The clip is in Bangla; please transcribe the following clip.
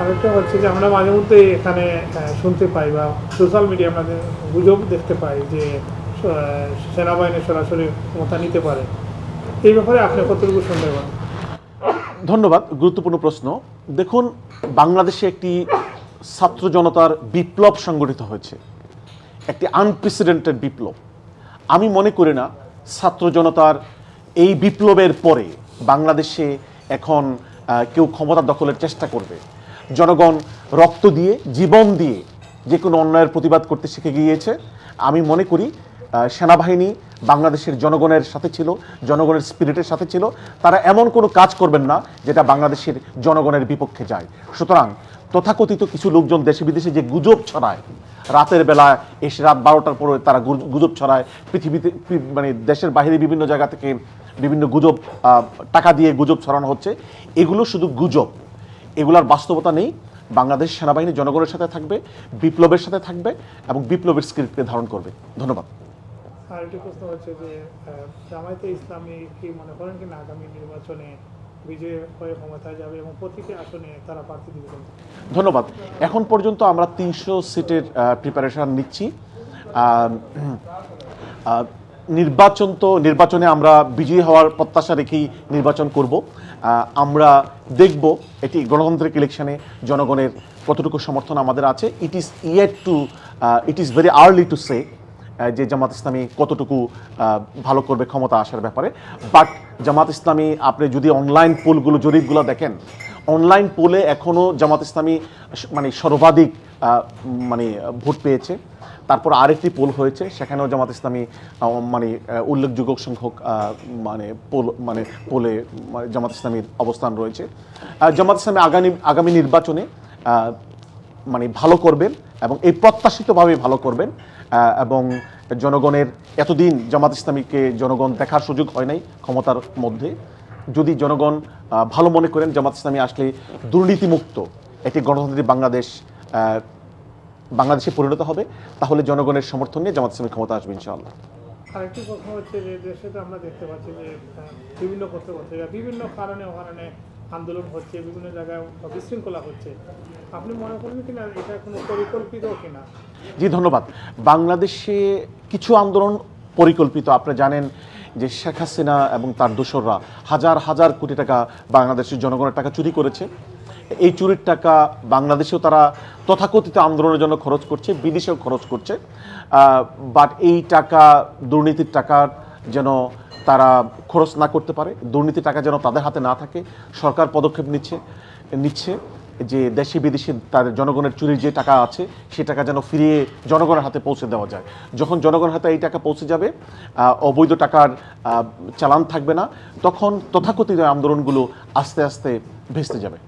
আরেকটা হচ্ছে যে আমরা মাঝে মধ্যে এখানে শুনতে পাই বা সোশ্যাল মিডিয়া আমাদের গুজব দেখতে পাই যে সেনাবাহিনী সরাসরি ক্ষমতা নিতে পারে। এই ব্যাপারে আপনি কতটুকু পান? ধন্যবাদ, গুরুত্বপূর্ণ প্রশ্ন। দেখুন, বাংলাদেশে একটি ছাত্র জনতার বিপ্লব সংগঠিত হয়েছে। একটি আনপ্রেসিডেন্টেড বিপ্লব। আমি মনে করি না, ছাত্র জনতার এই বিপ্লবের পরে বাংলাদেশে এখন কেউ ক্ষমতা দখলের চেষ্টা করবে। জনগণ রক্ত দিয়ে, জীবন দিয়ে যে কোনো অন্যায়ের প্রতিবাদ করতে শিখে গিয়েছে। আমি মনে করি সেনাবাহিনী বাংলাদেশের জনগণের সাথে ছিল, জনগণের স্পিরিটের সাথে ছিল। তারা এমন কোনো কাজ করবেন না যেটা বাংলাদেশের জনগণের বিপক্ষে যায়। সুতরাং তথাকথিত কিছু লোকজন দেশে বিদেশে যে গুজব ছড়ায়, রাতের বেলা এসে রাত বারোটার পরে তারা গুজব ছড়ায়, পৃথিবীতে মানে দেশের বাইরে বিভিন্ন জায়গা থেকে বিভিন্ন গুজব টাকা দিয়ে গুজব ছড়ানো হচ্ছে। এগুলো শুধু গুজব এগুলার বাস্তবতা নেই। বাংলাদেশ সেনাবাহিনী জনগণের সাথে থাকবে বিপ্লবের সাথে থাকবে এবং বিপ্লবের স্ক্রিপ্টকে ধারণ করবে। ধন্যবাদ। আর একটি প্রশ্ন হচ্ছে যে জামায়াতে ইসলামী কি মনে করেন কিনা আগামী নির্বাচনে বিজয় হয়ে ক্ষমতায় যাবে এবং প্রতিটি আসনে তারা প্রার্থী দিবেন ধন্যবাদ। এখন পর্যন্ত আমরা তিনশো সিটের প্রিপারেশন নিচ্ছি। নির্বাচন তো, নির্বাচনে আমরা বিজয়ী হওয়ার প্রত্যাশা রেখেই নির্বাচন করব। আমরা দেখব এটি গণতান্ত্রিক ইলেকশনে জনগণের কতটুকু সমর্থন আমাদের আছে। It is yet to it is very early to say যে জামাত ইসলামী কতটুকু ভালো করবে ক্ষমতা আসার ব্যাপারে। বাট জামাত ইসলামী, আপনি যদি অনলাইন পোলগুলো, জরিপগুলো দেখেন অনলাইন পোলে এখনও জামাত ইসলামী মানে সর্বাধিক মানে ভোট পেয়েছে। তারপর আরেকটি পোল হয়েছে, সেখানেও জামাত ইসলামী মানে উল্লেখযোগ্য সংখ্যক মানে পোল মানে পোলে মানে জামাত ইসলামীর অবস্থান রয়েছে। জামাত ইসলামী আগামী আগামী নির্বাচনে মানে ভালো করবেন এবং এই প্রত্যাশিতভাবে ভালো করবেন এবং জনগণের এতদিন জামাত ইসলামীকে জনগণ দেখার সুযোগ হয় নাই ক্ষমতার মধ্যে। যদি জনগণ ভালো মনে করেন, জামাত ইসলামী আসলে দুর্নীতিমুক্ত একটি গণতান্ত্রিক বাংলাদেশ বাংলাদেশে পরিণত হবে তাহলে জনগণের সমর্থন নিয়ে জামাত ইসলামী ক্ষমতা আসবে ইনশাআল্লাহ। আরেকটি কথা হচ্ছে যে দেশে তো আমরা দেখতে পাচ্ছি যে বিভিন্ন পত্রপত্রিকা বিভিন্ন কারণে ওখানে আন্দোলন হচ্ছে বিভিন্ন জায়গায় বিশৃঙ্খলা হচ্ছে। আপনি মনে করেন কিনা এটা কোনো পরিকল্পিত কিনা? জি ধন্যবাদ। বাংলাদেশে কিছু আন্দোলন পরিকল্পিত আপনি জানেন যে শেখ হাসিনা এবং তার দোসররা হাজার হাজার কোটি টাকা বাংলাদেশের জনগণের টাকা চুরি করেছে। এই চুরির টাকা বাংলাদেশেও তারা তথাকথিত আন্দোলনের জন্য খরচ করছে, বিদেশেও খরচ করছে। বাট এই টাকা, দুর্নীতির টাকার যেন তারা খরচ না করতে পারে, দুর্নীতির টাকা যেন তাদের হাতে না থাকে, সরকার পদক্ষেপ নিচ্ছে নিচ্ছে যে দেশে বিদেশে তার জনগণের চুরির যে টাকা আছে সে টাকা যেন ফিরিয়ে জনগণের হাতে পৌঁছে দেওয়া যায়। যখন জনগণের হাতে এই টাকা পৌঁছে যাবে অবৈধ টাকার চালান থাকবে না, তখন তথাকথিত আন্দোলনগুলো আস্তে আস্তে ভেস্তে যাবে।